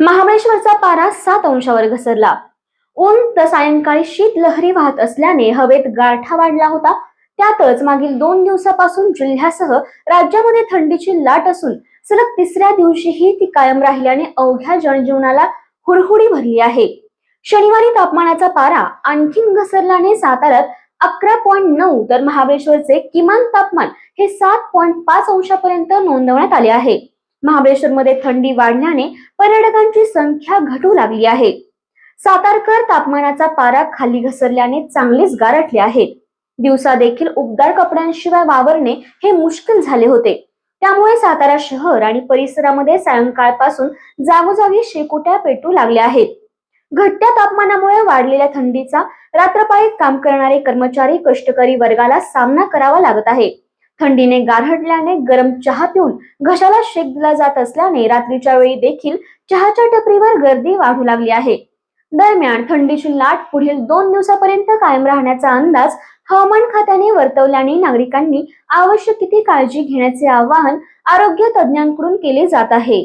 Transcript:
महाबळेश्वरचा पारा सात अंशावर घसरला ऊन तर सायंकाळी शीत लहरी वाहत असल्याने हवेत गारठा वाढला होता. त्यातच मागील दोन दिवसापासून जिल्ह्यासह राज्यामध्ये थंडीची लाट असून सलग तिसऱ्या दिवशीही ती कायम राहिल्याने अवघ्या जनजीवनाला हुरहुडी भरली आहे. शनिवारी तापमानाचा पारा आणखीन घसरल्याने साताऱ्यात अकरा पॉईंट नऊ तर महाबळेश्वरचे किमान तापमान हे सात पॉईंट पाच अंशापर्यंत नोंदवण्यात आले आहे. महाबळेश्वरमध्ये थंडी वाढल्याने पर्यटकांची संख्या घटू लागली आहे. सातारकर तापमानाचा पारा खाली घसरल्याने चांगलेच गारठले आहेत. दिवसा देखील उबदार कपड्यांशिवाय वावरणे हे मुश्किल झाले होते. त्यामुळे सातारा शहर आणि परिसरामध्ये सायंकाळपासून जागोजागी शेकोट्या पेटू लागल्या आहेत. घटत्या तापमानामुळे वाढलेल्या थंडीचा रात्रपाळीत काम करणारे कर्मचारी कष्टकरी वर्गाला सामना करावा लागत आहे. थंडीने गारहटल्याने गरम चहा पिऊन घशाला शेक दिला जात असल्याने रात्रीच्या वेळी देखील चहाच्या टपरीवर गर्दी वाढू लागली आहे. दरम्यान थंडीची लाट पुढील दोन दिवसापर्यंत कायम राहण्याचा अंदाज हवामान खात्याने वर्तवल्याने नागरिकांनी आवश्यक किती काळजी घेण्याचे आवाहन आरोग्य तज्ज्ञांकडून केले जात आहे.